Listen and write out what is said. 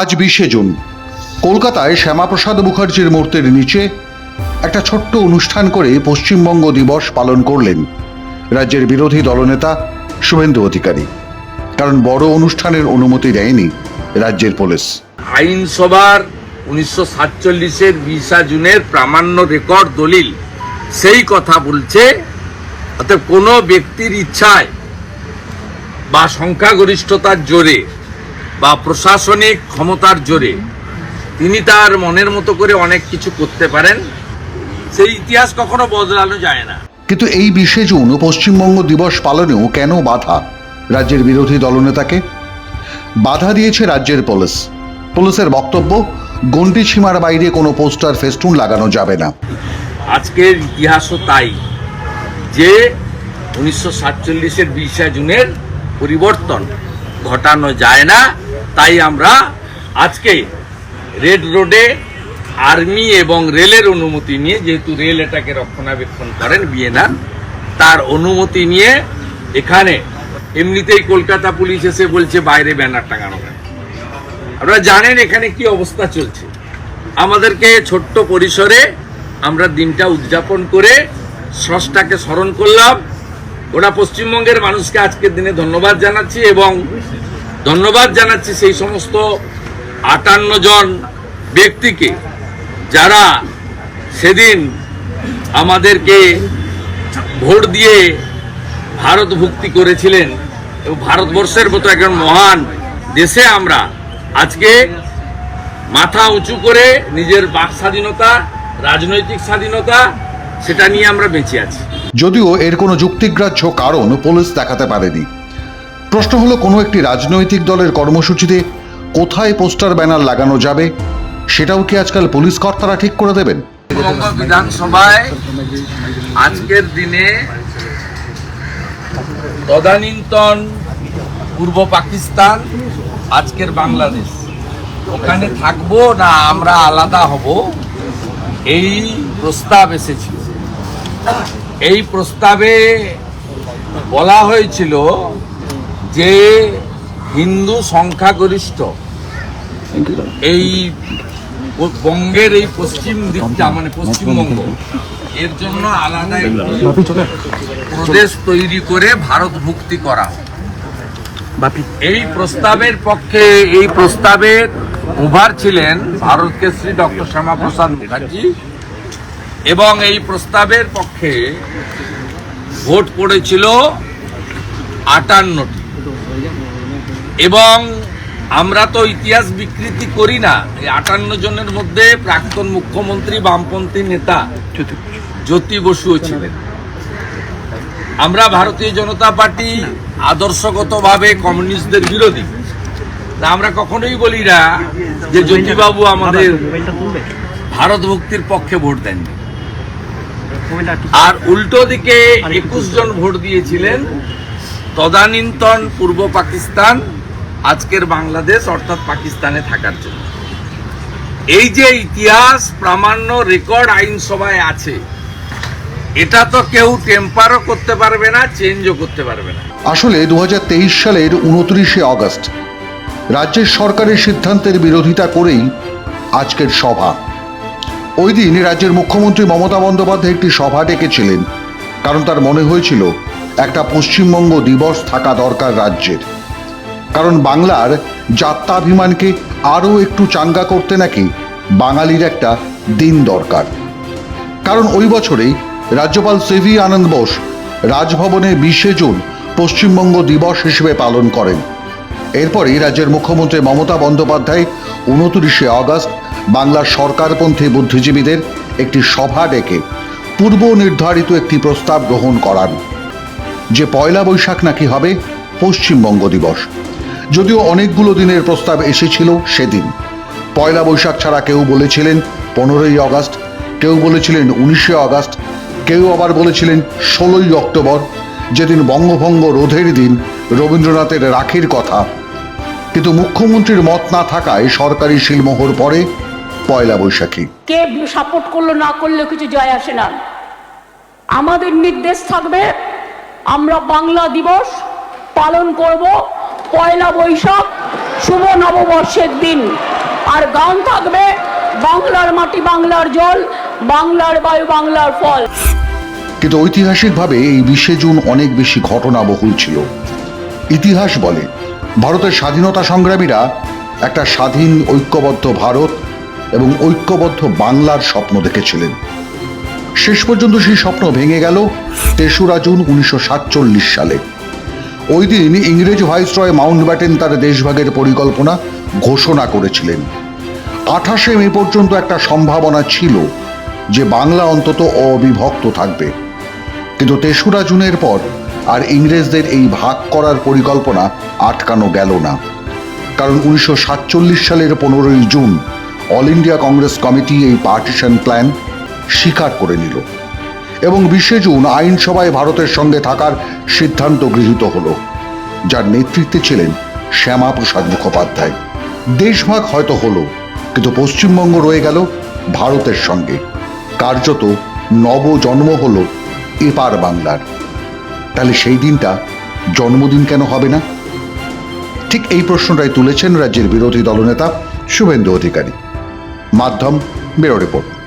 আজ বিশে জুন। কলকাতায় শ্যামাপ্রসাদ মুখার্জির মূর্তির নিচে একটা ছোট্ট অনুষ্ঠান করে পশ্চিমবঙ্গ দিবস পালন করলেন রাজ্যের বিরোধী দলনেতা শুভেন্দু অধিকারী। কারণ বড় অনুষ্ঠানের অনুমতি দেয়নি রাজ্যের পুলিশ। আইনসভার উনিশশো সাতচল্লিশের বিশা জুনের প্রামাণ্য রেকর্ড দলিল সেই কথা বলছে অর্থাৎ কোনো ব্যক্তির ইচ্ছায় বা সংখ্যাগরিষ্ঠতার জোরে বা প্রশাসনিক ক্ষমতার জোরে তিনি তার মনের মতো করে অনেক কিছু করতে পারেন সেই ইতিহাস কখনো বদলানো যায় না। কিন্তু এই বিশে জুন পশ্চিমবঙ্গ দিবস পালনেও কেন বাধা রাজ্যের বিরোধী দলনেতাকে? বাধা দিয়েছে রাজ্যের পুলিশ। পুলিশের বক্তব্য গন্ডি সীমার বাইরে কোনো পোস্টার ফেস্টুন লাগানো যাবে না। আজকের ইতিহাসও তাই যে উনিশশো সাতচল্লিশের বিশে জুনের পরিবর্তন ঘটানো যায় না। তাই আমরা আজকে রেড রোডে আর্মি এবং রেলের অনুমতি নিয়ে, যেহেতু রেল এটাকে রক্ষণাবেক্ষণ করেন বিএনআর তার অনুমতি নিয়ে এখানে এমনিতেই কলকাতা পুলিশ এসে বলছে, বাইরে ব্যানার টাঙানো আপনারা জানেন এখানে কি অবস্থা চলছে। আমাদেরকে ছোট্ট পরিসরে আমরা দিনটা উদযাপন করে স্রষ্টাকে স্মরণ করলাম। ওরা পশ্চিমবঙ্গের মানুষকে আজকের দিনে ধন্যবাদ জানাচ্ছি এবং ধন্যবাদ জানাচ্ছি সেই সমস্ত আটান্ন জন ব্যক্তিকে যারা সেদিন আমাদেরকে ভোট দিয়ে ভারত ভুক্তি করেছিলেন এবং ভারতবর্ষের মতো একজন মহান দেশে আমরা আজকে মাথা উঁচু করে নিজের বাক স্বাধীনতা, রাজনৈতিক স্বাধীনতা সেটা নিয়ে আমরা বেঁচে আছি। যদিও এর কোনো যুক্তিগ্রাহ্য কারণ পুলিশ দেখাতে পারেনি। প্রশ্ন হলো, কোনো একটি রাজনৈতিক দলের কর্মসূচিতে কোথায় পোস্টার ব্যানার লাগানো যাবে, সেটাও কি আজকাল পুলিশ কর্তারা ঠিক করে দেবেন? বিধানসভায় আজকের দিনে তদানীন্তন পূর্ব পাকিস্তান, আজকের বাংলাদেশ। ওখানে থাকব না আমরা আলাদা হব? এই প্রস্তাব এসেছিল। এই প্রস্তাবে বলা হয়েছিল যে হিন্দু সংখ্যাগরিষ্ঠ এই বঙ্গের এই পশ্চিম দিকটা মানে পশ্চিমবঙ্গ এর জন্য আলাদা প্রদেশ তৈরি করে ভারত ভুক্তি করা। এই প্রস্তাবের পক্ষে এই প্রস্তাবের উভার ছিলেন ভারতকে শ্রী ডক্টর শ্যামাপ্রসাদ মুখার্জি এবং এই প্রস্তাবের পক্ষে ভোট পড়েছিল আটান্নটি। এবং আমরা তো ইতিহাস বিকৃতি করি না। এই আটান্ন জনের মধ্যে প্রাক্তন মুখ্যমন্ত্রী, বামপন্থী নেতা জ্যোতি বসুও ছিলেন। আমরা ভারতীয় জনতা পার্টি আদর্শগতভাবে কমিউনিস্টদের বিরোধী। তা আমরা কখনোই বলি না যে জ্যোতিবাবু আমাদের ভারত ভক্তির পক্ষে ভোট দেননি। আর উল্টো দিকে একুশ জন ভোট দিয়েছিলেন তদানীন্তন পূর্ব পাকিস্তান, আজকের বাংলাদেশ, অর্থাৎ পাকিস্তানে থাকার জন্য। এই যে ইতিহাস, প্রামাণ্য রেকর্ড আইনসভায় আছে, এটা তো কেউ টেম্পারও করতে পারবে না চেঞ্জও করতে পারবে না। আসলে দু হাজার তেইশ সালের উনত্রিশে আগস্ট, রাজ্যের সরকারের সিদ্ধান্তের বিরোধিতা করেই আজকের সভা। ওই দিন রাজ্যের মুখ্যমন্ত্রী মমতা বন্দ্যোপাধ্যায় একটি সভা ডেকেছিলেন, কারণ তার মনে হয়েছিল একটা পশ্চিমবঙ্গ দিবস থাকা দরকার রাজ্যের। কারণ বাংলার যাত্রাভিমানকে আরও একটু চাঙ্গা করতে নাকি বাঙালির একটা দিন দরকার। কারণ ওই বছরেই রাজ্যপাল সিভি আনন্দ বোস রাজভবনে বিশে জুন পশ্চিমবঙ্গ দিবস হিসেবে পালন করেন। এরপরই রাজ্যের মুখ্যমন্ত্রী মমতা বন্দ্যোপাধ্যায় উনত্রিশে আগস্ট বাংলার সরকারপন্থী বুদ্ধিজীবীদের একটি সভা ডেকে পূর্ব নির্ধারিত একটি প্রস্তাব গ্রহণ করান। যে পয়লা বৈশাখ নাকি হবে পশ্চিমবঙ্গ দিবস। যদিও অনেকগুলো দিনের প্রস্তাব এসেছিল সেদিন। পয়লা বৈশাখ ছাড়া কেউ বলেছিলেন পনেরোই আগস্ট, কেউ বলেছিলেন উনিশে আগস্ট, কেউ আবার বলেছিলেন ষোলোই অক্টোবর, যেদিন বঙ্গভঙ্গ রোধের দিন, রবীন্দ্রনাথের রাখির কথা। কিন্তু মুখ্যমন্ত্রীর মত না থাকায় সরকারি শিলমোহর পরে পয়লা বৈশাখী। কে সাপোর্ট করল না করলেও কিছু যায় আসে না। আমাদের নির্দেশ থাকবে আমরা বাংলা দিবস পালন করব। পয়লা বৈশাখ, শুভ নব নববর্ষের দিন। আর গান থাকবে বাংলার মাটি, বাংলার জল, বাংলার বায়ু, বাংলার ফল। কিন্তু ঐতিহাসিকভাবে এই বিশে জুন অনেক বেশি ঘটনাবহুল ছিল। ইতিহাস বলে, ভারতের স্বাধীনতা সংগ্রামীরা একটা স্বাধীন ঐক্যবদ্ধ ভারত এবং ঐক্যবদ্ধ বাংলার স্বপ্ন দেখেছিলেন। শেষ পর্যন্ত সেই স্বপ্ন ভেঙে গেল তেসরা জুন উনিশশো সাতচল্লিশ সালে। ওই দিন ইংরেজ ভাইসরয় মাউন্ট ব্যাটেন তার দেশভাগের পরিকল্পনা ঘোষণা করেছিলেন। আঠাশে মে পর্যন্ত একটা সম্ভাবনা ছিল যে বাংলা অন্তত অবিভক্ত থাকবে। কিন্তু তেসরা জুনের পর আর ইংরেজদের এই ভাগ করার পরিকল্পনা আটকানো গেল না। কারণ উনিশশো সাতচল্লিশ সালের পনেরোই June all India Congress committee এই পার্টিশন প্ল্যান স্বীকার করে নিল এবং বিশে জুন আইনসভায় ভারতের সঙ্গে থাকার সিদ্ধান্ত গৃহীত হলো, যার নেতৃত্বে ছিলেন শ্যামাপ্রসাদ মুখোপাধ্যায়। দেশভাগ হয়তো হলো, কিন্তু পশ্চিমবঙ্গ রয়ে গেল ভারতের সঙ্গে। কার্যত নবজন্ম হল এপার বাংলার। তাহলে সেই দিনটা জন্মদিন কেন হবে না? ঠিক এই প্রশ্নটাই তুলেছেন রাজ্যের বিরোধী দলনেতা শুভেন্দু অধিকারী। মাধ্যম ব্যুরো রিপোর্ট।